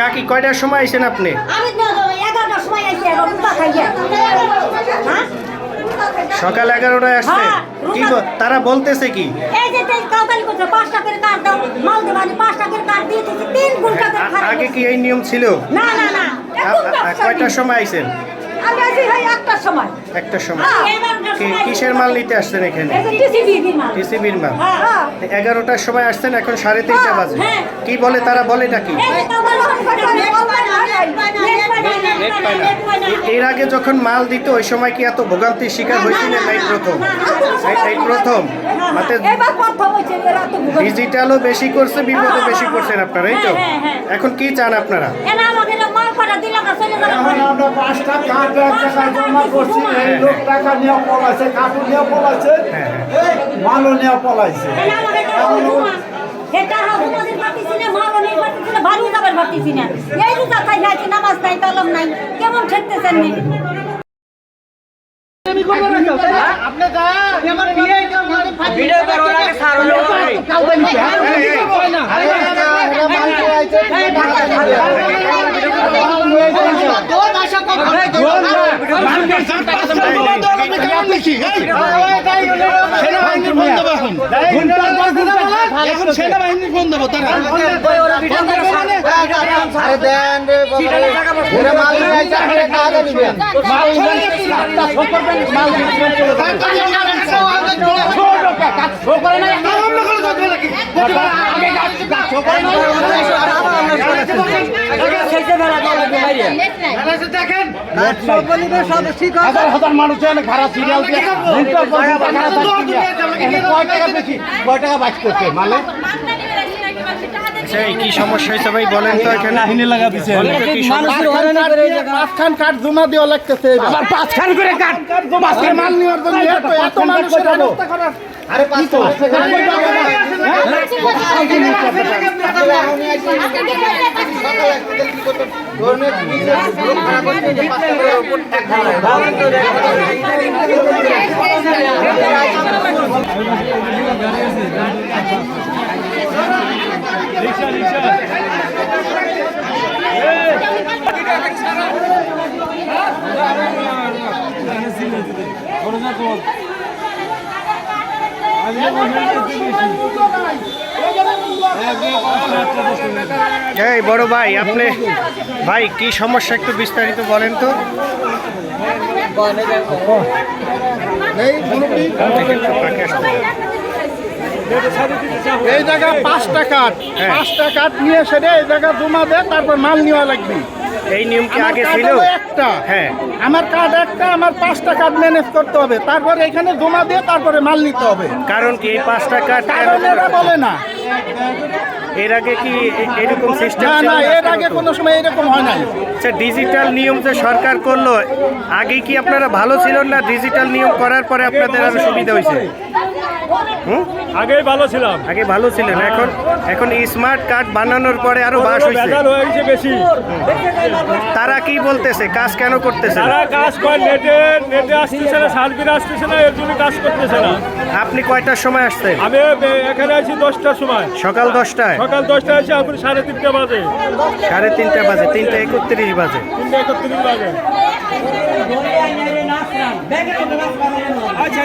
কাকি কয়টার সময় আইছেন আপনি? হ্যাঁ? সকাল এগারোটায় আসছে? হ্যাঁ, কি তারা বলতেছে কি? আগে কি এই নিয়ম ছিল? কয়টার সময় আইছেন কি- সময় কিসের মাল নিতে আসছেন এখানে? টিসিবির মাল। এগারোটার সময় আসছেন এখন সাড়ে তিনটা বাজে। হ্যাঁ। কি বলে তারা বলে নাকি? এর আগে যখন মাল দিত ওই সময় কি এত ভোগান্তির শিকার হয়েছিলেন? এই প্রথম। এই- এই প্রথম। ডিজিটালও বেশি করছে বিপদও বেশি করছেন আপনারা এই তো? হ্যাঁ, হ্যাঁ, হ্যাঁ। এখন কি চান আপনারা? আমরা পাঁচটা টাকা জমা করছি এই লোক টাকা নিয়ে পলাইছে কার্টুন নিয়ে পলাইছে মালও নিয়ে পলাইছে এটা হুকুমাদের পাঠিয়েছি না মারণের পাঠিয়েছি না ভালো যাবার পাঠিয়েছি না এই রোজা খাই খাইছি নামাজ নাই কালাম নাই কেমন ঠেকতেছেন নি এখন সেনাবাহিনীর ফোন দেবো তারা আরে দেন রে বাবা এরা মাল নিয়ে আইছে আপনি কাজে দিবেন হাজার হাজার মানুষ এখানে খারাপ সিরিয়াল দিয়ে ঘণ্টার পর ঘণ্টা খারাপ থাকতে কয় টাকা বেশি? কয় টাকা বাঁচ করছে? মানে আচ্ছা কি সমস্যা হয়েছে ভাই? বলেন তো এখানে। কাহিনী লাগা দিছে। তো পাঁচখান কার্ড জমা দেওয়া লাগতেছে আবার পাঁচখান করে কাট পাঁচখান মাল নেওয়ার জন্য এত এত মানুষের ব্যবস্থা করার আরে পাঁচটা এই বড় ভাই আপনি ভাই কি সমস্যা একটু বিস্তারিত বলেন তো। এই জায়গা পাঁচটা কার্ড হ্যাঁ। পাঁচটা কার্ড নিয়ে সেটা এই জায়গা জমা দেয় তারপর মাল নেওয়া লাগবে। এই নিয়ম কি আগে ছিল? একটা। হ্যাঁ। আমার কার্ড একটা আমার পাঁচটা কার্ড ম্যানেজ করতে হবে। তারপরে এখানে জমা দিয়ে তারপরে মাল নিতে হবে। কারণ কি এই পাঁচ টাকা কারণ এরা বলে না। এর আগে কি এরকম সিস্টেম না না এর আগে কোনো সময় এরকম হয় নাই। আচ্ছা ডিজিটাল নিয়ম যে সরকার করল আগে কি আপনারা ভালো ছিলেন না ডিজিটাল নিয়ম করার পরে আপনাদের আরও সুবিধা হয়েছে? হুম? আগেই ভালো ছিলাম। আগে ভালো ছিলেন এখন এখন স্মার্ট কার্ড বানানোর পরে আরও বাস হয়েছে? বেশি। তারা কি বলতেছে? কাজ কেন করতেছে? তারা কাজ করে নেটে নেটে আসতেছে না সার্ভিস আসতেছে না এর জন্য কাজ করতেছে না। আপনি কয়টার সময় আসতেন আমি এখানে আছি দশটার সময়। সকাল দশটায়? সকাল দশটায় আছি আপনি সাড়ে তিনটা বাজে। সাড়ে তিনটা বাজে তিনটা একত্রিশ বাজে। তিনটা একত্রিশ বাজে। আচ্ছা।